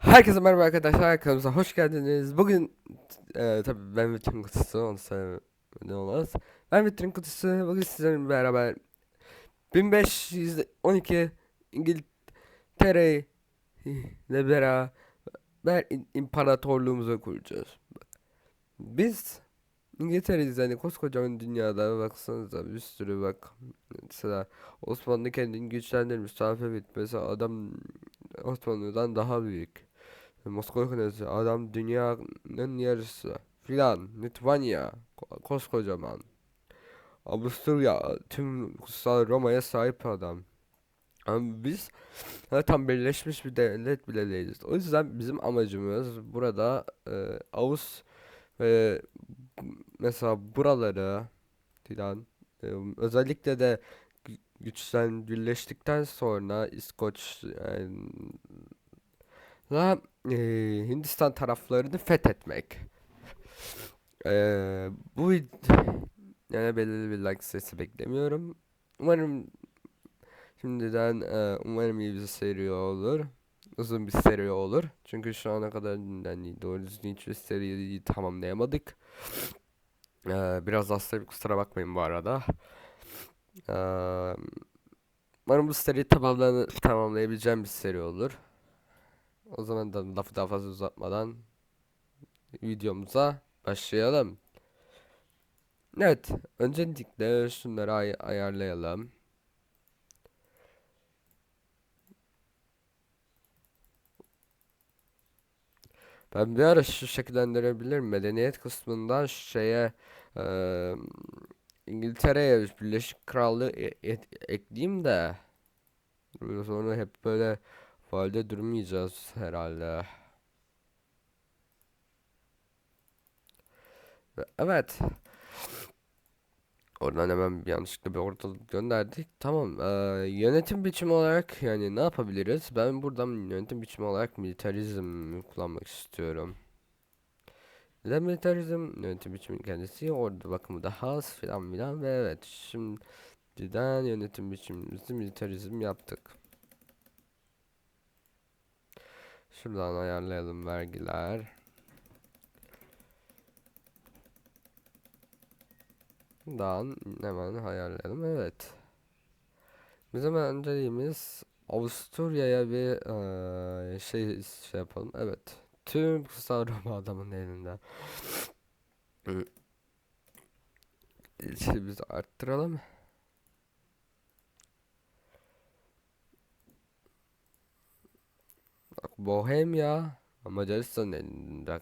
Herkese merhaba arkadaşlar kanalımıza hoş geldiniz. Bugün e, tabii ben vitrin kutusu onu söylemeden olmaz. Ben vitrin kutusu bugün sizlerle beraber 1512 İngiltere ile beraber imparatorluğumuzu kuracağız. Biz İngiltere'yiz yani koskocaman dünyada baksanıza bir sürü bak. Mesela Osmanlı kendini güçlendirmiş. Safavid mesela adam Osmanlı'dan daha büyük. Moskova adam dünyanın yarısı. Filan Litvanya ko- koskocaman. Avusturya tüm kutsal Roma'ya sahip adam. Ama biz tam birleşmiş bir devlet bile değiliz. O yüzden bizim amacımız burada e, Avus ve mesela buraları filan e, özellikle de gü- güçlen birleştikten sonra İskoç yani, La eee, Hindistan taraflarını fethetmek. Eee, bu yani belirli bir like sesi beklemiyorum. Umarım şimdiden eee, umarım iyi bir seri olur. Uzun bir seri olur. Çünkü şu ana kadar yani doğru düzgün hiçbir seriyi tamamlayamadık. Eee, biraz hastayım kusura bakmayın bu arada. Eee, umarım bu seriyi tamamlan tamamlayabileceğim bir seri olur. O zaman da lafı daha fazla uzatmadan videomuza başlayalım. Evet, öncelikle şunları ay- ayarlayalım. Ben bir ara şu şekillendirebilirim. Medeniyet kısmından şeye eee, İngiltere'ye Birleşik Krallığı e- e- ekleyeyim de sonra hep böyle valide durmayacağız herhalde. Ve Evet. Oradan hemen yanlışlıkla bir ortalık gönderdik. Tamam. eee, yönetim biçimi olarak yani ne yapabiliriz? Ben buradan yönetim biçimi olarak militarizm kullanmak istiyorum. Neden militarizm? Yönetim biçimi kendisi ordu bakımı daha az filan filan ve evet şimdiden yönetim biçimimizi militarizm yaptık. Şuradan ayarlayalım vergiler. Şuradan hemen ayarlayalım. Evet. Bizim önceliğimiz Avusturya'ya bir eee, şey şey yapalım. Evet. Tüm kutsal Roma adamın elinde. Şimdi biz arttıralım. Bak Bohemya Macaristan elinde.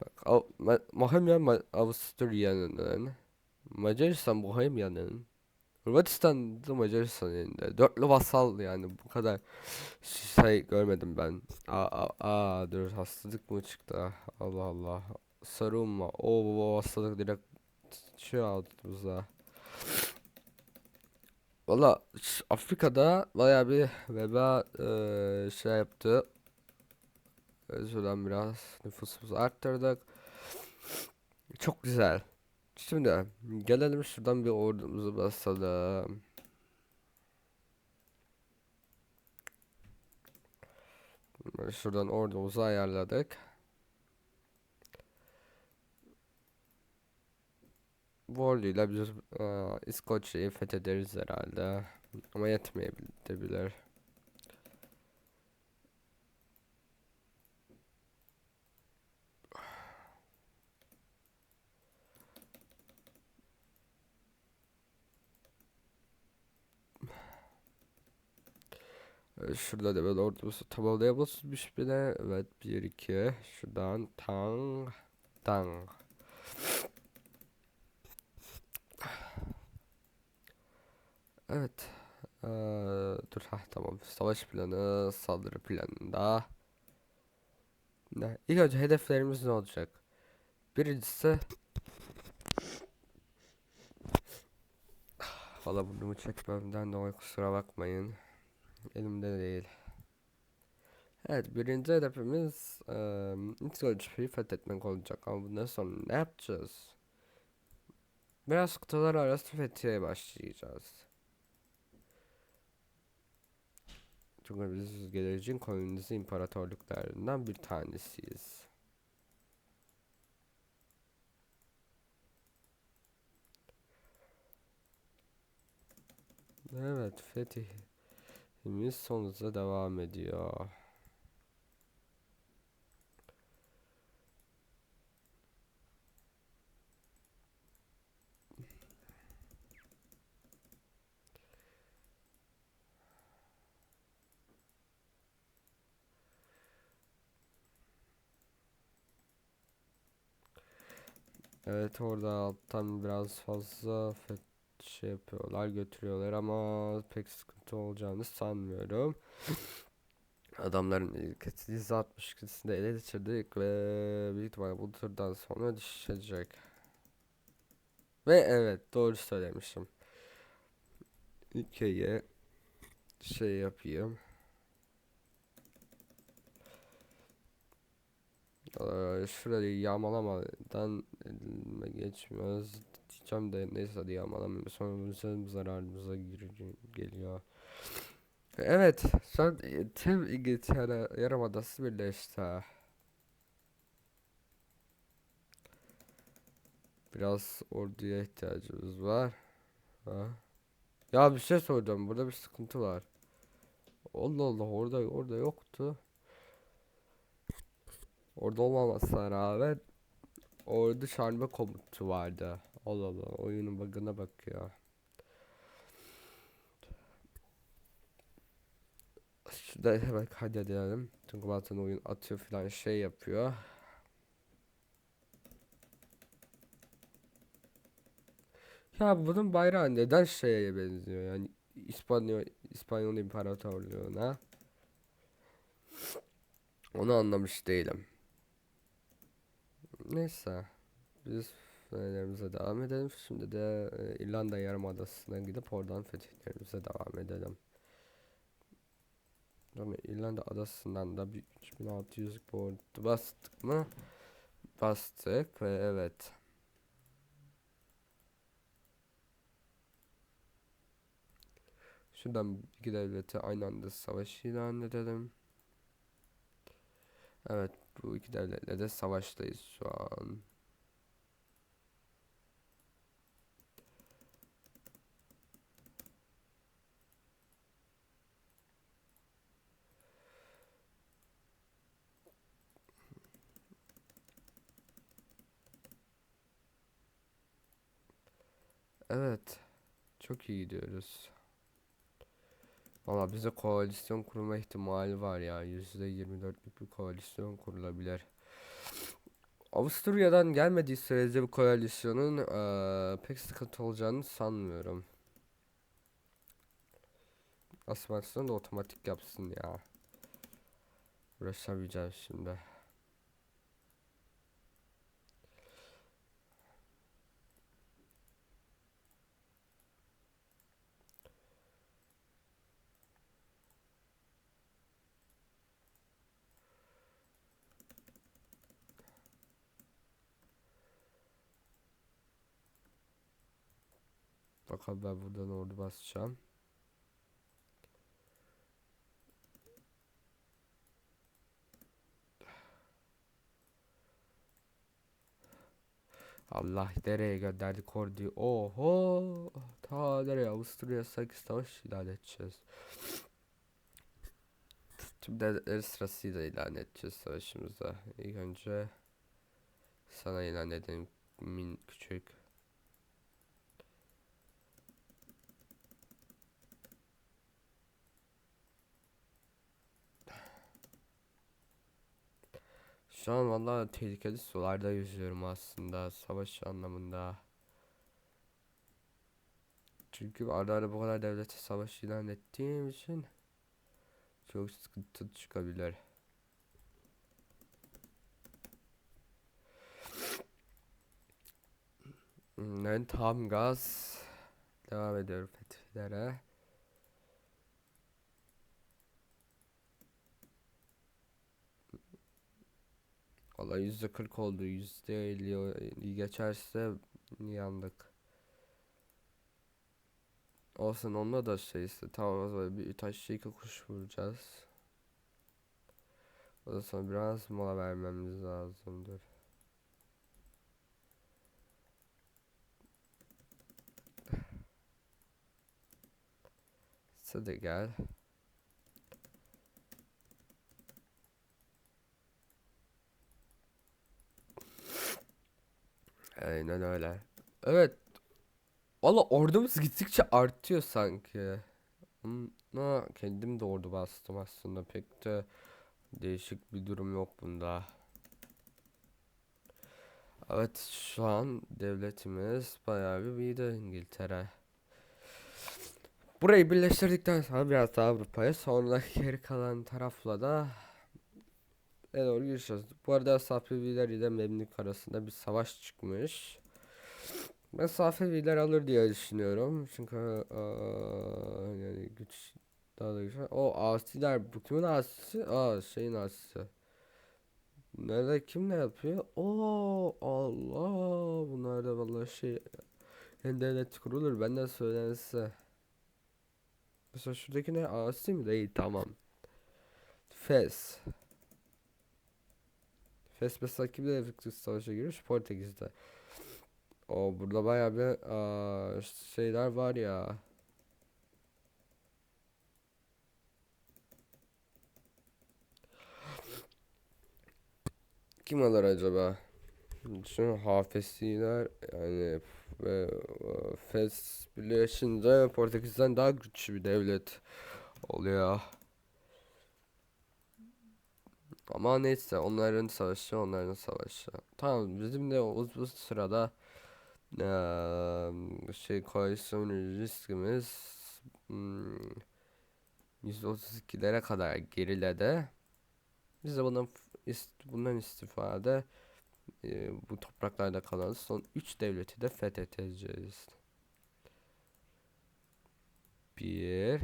Bak Av Ma Bohemya Ma Avusturya'nın Macaristan Bohemya'nın Hırvatistan da Macaristan elinde. Dörtlü vasal yani bu kadar şey görmedim ben. Aa, aa, aa dur hastalık mı çıktı? Allah Allah. Sarılma. O bu hastalık direkt şey altımıza. Valla Afrika'da baya bir veba eee, şey yaptı. Şuradan biraz nüfusumuzu arttırdık. Çok güzel. Şimdi gelelim şuradan bir ordumuzu basalım. Şuradan ordumuzu ayarladık. Warley ile biz eee, İskoçya'yı fethederiz herhalde. Ama yetmeyebilir. Şurada da böyle ordumuzu tamamlayabilirmiş bile. Evet 1 2 şuradan tang tang. Evet. Eee, dur ha tamam. Savaş planı, saldırı planında. Ne? İlk önce hedeflerimiz ne olacak? Birincisi Valla burnumu çekmemden dolayı kusura bakmayın. Elimde değil. Evet birinci hedefimiz eee ilk ölçüyü fethetmek olacak ama bundan sonra ne yapacağız? Biraz kıtalar arası fethiye başlayacağız. Çünkü biz geleceğin kolonize imparatorluklarından bir tanesiyiz. Evet, fetihimiz son hızla devam ediyor. Evet orada alttan biraz fazla şey yapıyorlar götürüyorlar ama pek sıkıntı olacağını sanmıyorum. Adamların ilk 162'sini de ele geçirdik ve büyük ihtimalle bu turdan sonra düşecek. Ve evet doğru söylemişim. Ülkeye şey yapayım. Şurayı yağmalamadan elime geçmiyoruz diyeceğim de neyse hadi yağmalamayayım sonra zararımıza geliyor. Evet son tüm İngiltere Yarımadası birleşti. Biraz orduya ihtiyacımız var. Ha. Ya bir şey soracağım burada bir sıkıntı var. Allah Allah orada orada yoktu. Orada olmamasına rağmen orada çağırma komutu vardı. Allah Allah oyunun bug'ına bak ya. Şurada hemen kaydedelim. Çünkü bazen oyun atıyor falan şey yapıyor. Ya bunun bayrağı neden şeye benziyor yani İspanya İspanyol İmparatorluğu'na. Onu anlamış değilim. Neyse. Biz fetihlerimize devam edelim. Şimdi de e, İrlanda Yarımadası'na gidip oradan fetihlerimize devam edelim. Sonra İrlanda adasından da bir 3600 board bastık mı? Bastık ve evet. Şuradan iki devleti aynı anda savaş ilan edelim. Evet bu iki devletle de savaştayız şu an. Evet. Çok iyi gidiyoruz. Valla bize koalisyon kurma ihtimali var ya. %24'lük bir koalisyon kurulabilir. Avusturya'dan gelmediği sürece bu koalisyonun eee, pek sıkıntı olacağını sanmıyorum. Asmansın da otomatik yapsın ya. Uğraşamayacağım şimdi. Bakalım ben buradan ordu basacağım. Allah nereye gönderdik orduyu? Oho! Ta nereye? Avusturya sanki savaş ilan edeceğiz. Tüm devletleri sırasıyla ilan edeceğiz savaşımıza. İlk önce sana ilan edelim min küçük. Şu an vallahi tehlikeli sularda yüzüyorum aslında savaş anlamında. Çünkü arada ara bu kadar devlete savaş ilan ettiğim için çok sıkıntı çıkabilir. Ben tam gaz devam ediyorum fethihlere. Valla yüzde 40 oldu. Yüzde 50 geçerse yandık. Olsun onda da şey işte tamam o zaman bir taş iki kuş vuracağız. Ondan sonra biraz mola vermemiz lazımdır. De gel. Aynen öyle. Evet. Valla ordumuz gittikçe artıyor sanki. Ama kendim de ordu bastım aslında pek de değişik bir durum yok bunda. Evet şu an devletimiz bayağı bir büyüdü İngiltere. Burayı birleştirdikten sonra biraz daha Avrupa'ya sonra geri kalan tarafla da ne doğru gireceğiz. Bu arada Safeviler ile Memlük arasında bir savaş çıkmış. Ben Safeviler alır diye düşünüyorum. Çünkü aa, yani güç daha da güzel. O Asiler bu kimin asisi? Aa şeyin asisi. Nerede kim ne yapıyor? Oo Allah bunlar da vallahi şey en devlet kurulur benden söylense. Mesela şuradaki ne asi mi değil tamam. Fes. Fes mesela kimle Efektif Savaş'a giriyor? Portekiz'de. O burada bayağı bir aa, şeyler var ya. Kim alır acaba? Şu Hafesiler yani ve e, Fes birleşince Portekiz'den daha güçlü bir devlet oluyor. Ama neyse onların savaşı onların savaşı. Tamam bizim de o, bu sırada eee, şey koalisyon riskimiz hmm, 132'lere kadar geriledi. Biz de bundan bundan istifade e, bu topraklarda kalan son 3 devleti de fethedeceğiz. Bir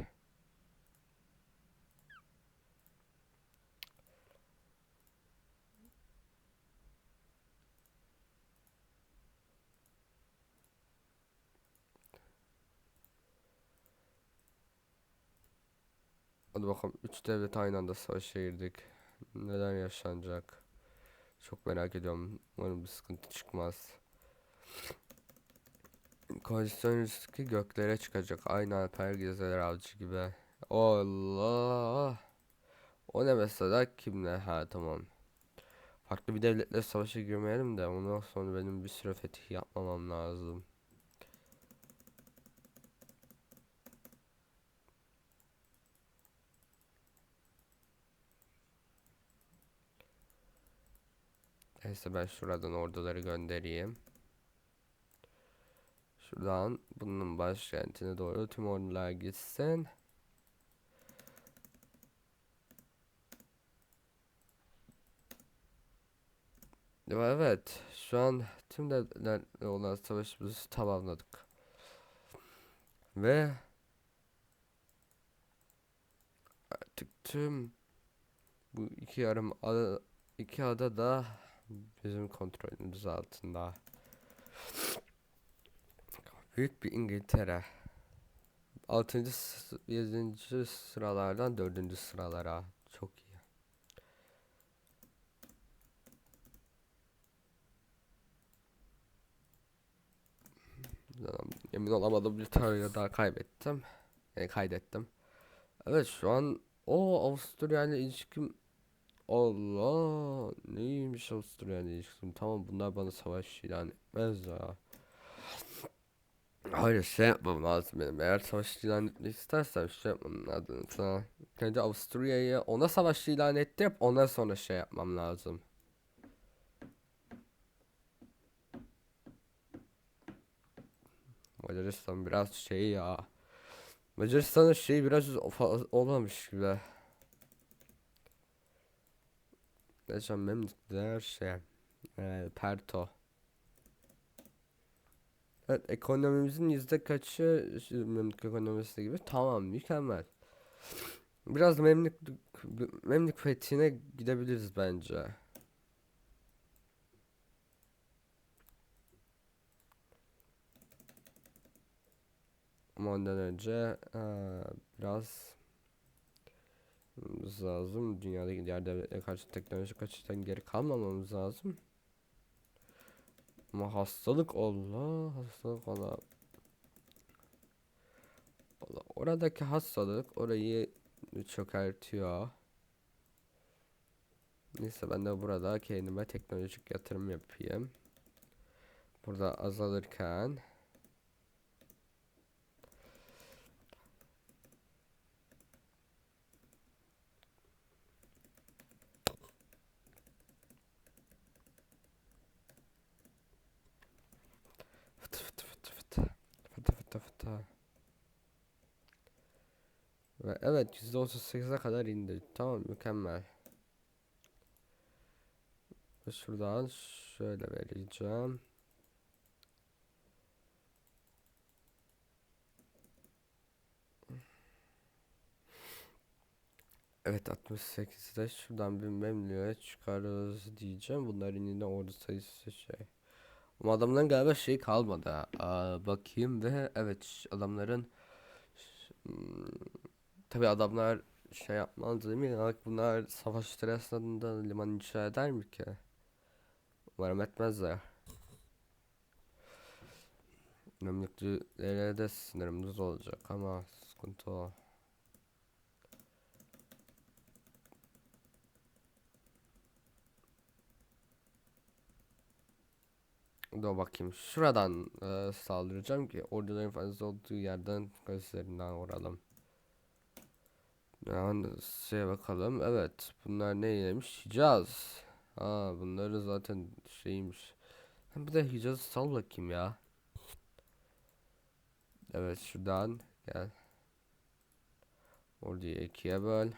Hadi bakalım 3 devlet aynı anda savaşa girdik. Neden yaşanacak? Çok merak ediyorum. Umarım bir sıkıntı çıkmaz. Koalisyon riski göklere çıkacak. Aynı Alper Gezeler Avcı gibi. Allah. O ne mesela kimle? Ha tamam. Farklı bir devletle savaşa girmeyelim de ondan sonra benim bir süre fetih yapmamam lazım. Neyse ben şuradan orduları göndereyim. Şuradan bunun başkentine doğru tüm ordular gitsin. Evet, şu an tüm devletlerle olan savaşımızı tamamladık. Ve artık tüm bu iki yarım ada, iki ada da bizim kontrolümüz altında. Büyük bir İngiltere. 6. 7. sıralardan 4. sıralara. Çok iyi. Emin olamadım bir tane daha kaybettim. Yani kaydettim. Evet şu an o Avusturya ile ilişkim Allah neymiş Avusturya ile ilişkim tamam bunlar bana savaş ilan etmez ya. Hayır şey yapmam lazım benim. Eğer savaş ilan etmek istersem şey yapmam lazım. Sana kendi Avusturya'yı ona savaş ilan ettirip ondan sonra şey yapmam lazım. Macaristan biraz şey ya. Macaristan'ın şey biraz olmamış gibi. Geçen Memlükler şey. E, Perto. Evet ekonomimizin yüzde kaçı Memlük ekonomisi gibi tamam mükemmel. Biraz Memlük Memlük fethine gidebiliriz bence. Ama ondan önce eee, biraz lazım. Dünyadaki diğer devletlere karşı teknolojik açıdan geri kalmamamız lazım. Ama hastalık Allah hastalık Allah. Allah oradaki hastalık orayı çökertiyor. Neyse ben de burada kendime teknolojik yatırım yapayım. Burada azalırken Ve evet %38'e kadar indi. Tamam mükemmel. Ve şuradan şöyle vereceğim. Evet 68'de şuradan bir memnuniyet çıkarız diyeceğim. Bunların yine ordu sayısı şey. Ama adamların galiba şey kalmadı. Aa, bakayım ve evet adamların tabi adamlar şey yapmaz değil mi? Ya, bunlar savaş sırasında liman inşa eder mi ki? Umarım etmezler. Memlüklülere de sınırımız olacak ama sıkıntı o. Dur bakayım. Şuradan e, saldıracağım ki orduların fazla olduğu yerden gözlerinden vuralım. Yani şeye bakalım. Evet. Bunlar neymiş? Hicaz. Ha bunları zaten şeymiş. Ha, Bir de Hicaz'ı sal bakayım ya. Evet şuradan gel. Orduyu ikiye böl.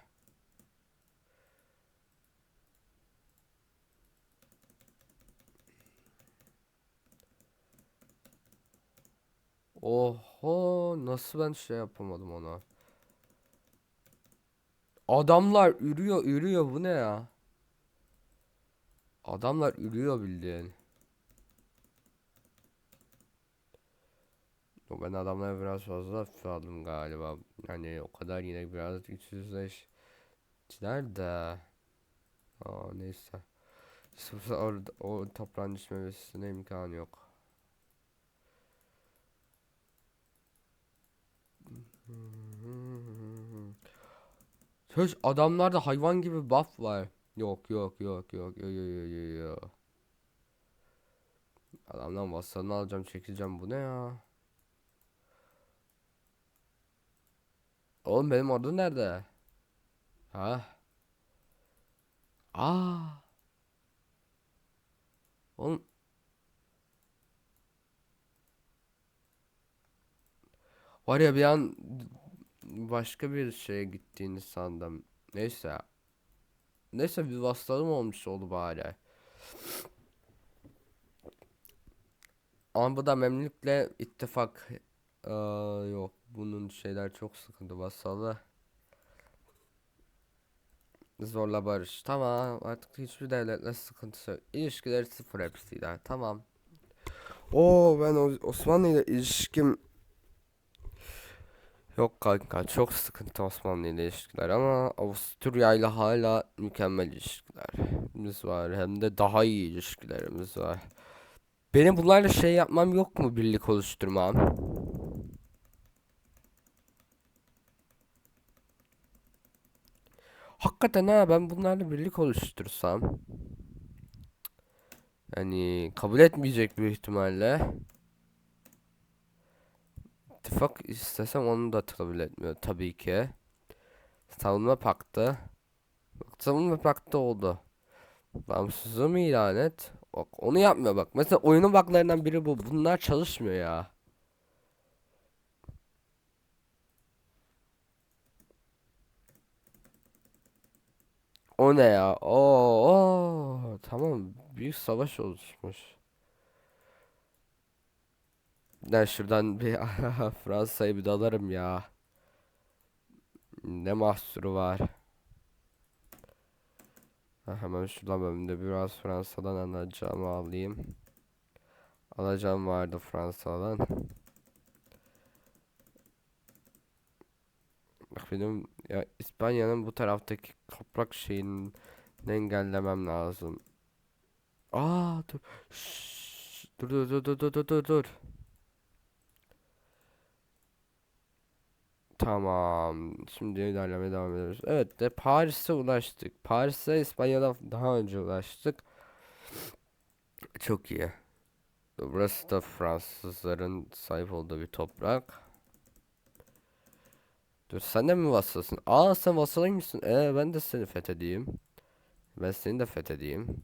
Oho nasıl ben şey yapamadım ona. Adamlar ürüyor ürüyor bu ne ya? Adamlar ürüyor bildiğin. Ben adamlara biraz fazla aldım galiba. Yani o kadar yine biraz güçsüzleştiler de. Aa neyse. Sırf orada o toprağın düşmemesine imkanı yok. Söz adamlarda hayvan gibi buff var. Yok yok yok yok yok yok yok yok. Adamdan vassalını alacağım çekeceğim bu ne ya? Oğlum benim ordu nerede? Ha? Aa. Oğlum Var ya bir an başka bir şeye gittiğini sandım. Neyse. Neyse bir vassalım olmuş oldu bari. Ama bu da Memlük'le ittifak Aa, yok bunun şeyler çok sıkıntı vasalı zorla barış tamam artık hiçbir devletle sıkıntısı yok ilişkileri sıfır hepsiyle tamam Oo ben o- Osmanlı ile ilişkim yok kanka çok sıkıntı Osmanlı ile ilişkiler ama Avusturya ile hala mükemmel ilişkilerimiz var. Hem de daha iyi ilişkilerimiz var. Benim bunlarla şey yapmam yok mu birlik oluşturmam? Hakikaten ha ben bunlarla birlik oluştursam. Yani kabul etmeyecek bir ihtimalle ittifak istesem onu da kabul etmiyor tabii ki. Savunma paktı. Savunma paktı oldu. Bağımsızlığımı ilan et. Bak, onu yapmıyor bak. Mesela oyunun baklarından biri bu. Bunlar çalışmıyor ya. O ne ya? Oo, oo. tamam büyük savaş oluşmuş Ben şuradan bir Fransa'ya bir dalarım ya. Ne mahsuru var? Hemen şuradan ben biraz Fransa'dan alacağımı alayım. Alacağım vardı Fransa'dan. benim ya İspanya'nın bu taraftaki toprak şeyini engellemem lazım. Aa dur. Şşş, dur dur dur dur dur dur dur Tamam. Şimdi ilerlemeye devam ediyoruz. Evet de Paris'e ulaştık. Paris'e İspanya'dan daha önce ulaştık. Çok iyi. Burası da Fransızların sahip olduğu bir toprak. Dur sen de mi vassalsın? Aa sen vassalıymışsın. Ee ben de seni fethedeyim. Ben seni de fethedeyim.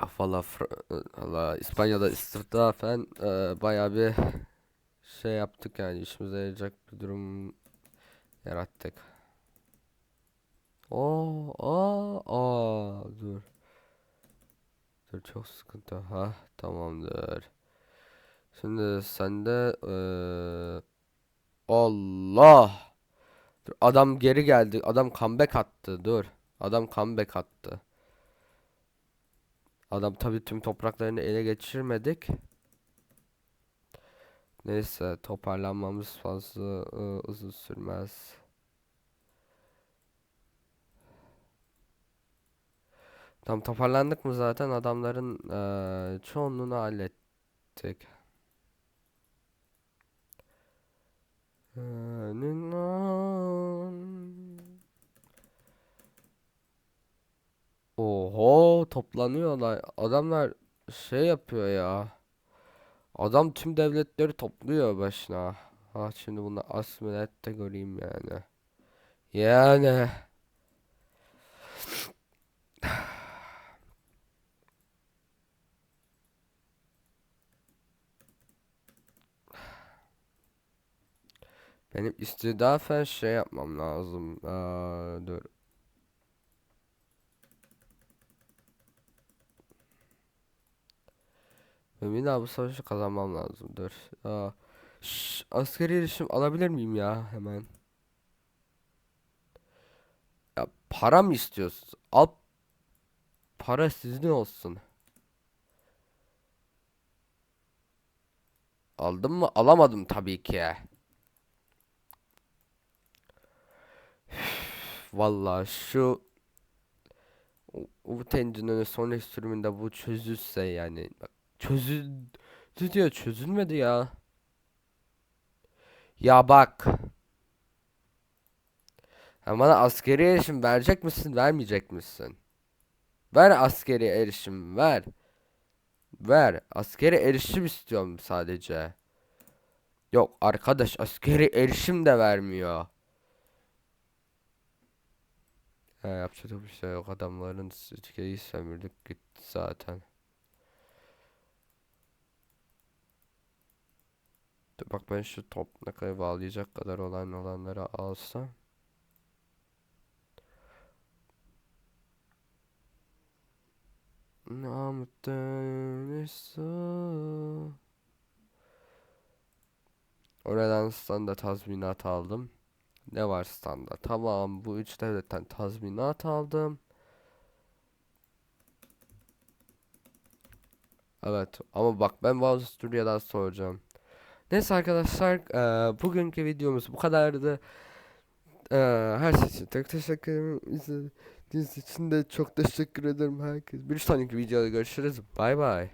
Ah valla valla İspanya'da istidafen e, bayağı bir şey yaptık yani işimize yarayacak bir durum yarattık. Oo, aa, aa, dur. Dur çok sıkıntı. Ha, tamamdır. Şimdi sende eee Allah. Adam geri geldi. Adam comeback attı. Dur. Adam comeback attı. Adam tabii tüm topraklarını ele geçirmedik. Neyse toparlanmamız fazla e, uzun sürmez. Tam toparlandık mı zaten adamların e, çoğunluğunu hallettik. Oho toplanıyorlar. Adamlar şey yapıyor ya. Adam tüm devletleri topluyor başına. Ha şimdi bunu asmilette göreyim yani. Yani. Benim istidafen şey yapmam lazım. Aa, dur. Benim daha bu savaşı kazanmam lazım. Dur. Aa, askeri erişim alabilir miyim ya hemen? Ya para mı istiyorsun? Al para sizin olsun. Aldım mı? Alamadım tabii ki. Vallahi şu bu tencerenin son sürümünde bu çözülse yani bak çözüldü diyor çözülmedi ya. Ya bak. Ha bana askeri erişim verecek misin vermeyecek misin? Ver askeri erişim ver. Ver askeri erişim istiyorum sadece. Yok arkadaş askeri erişim de vermiyor. He, yapacak bir şey yok. Adamların sikeyi sömürdük gitti zaten. Bak ben şu top kadar bağlayacak kadar olan olanları alsam. Namıktan Oradan standa tazminat aldım. Ne var standa? Tamam bu üç devletten tazminat aldım. Evet ama bak ben bazı Studia'dan soracağım. Neyse arkadaşlar eee, bugünkü videomuz bu kadardı. Eee, her şey için çok teşekkür ederim. İzlediğiniz için de çok teşekkür ederim herkes. Bir sonraki videoda görüşürüz. Bay bay.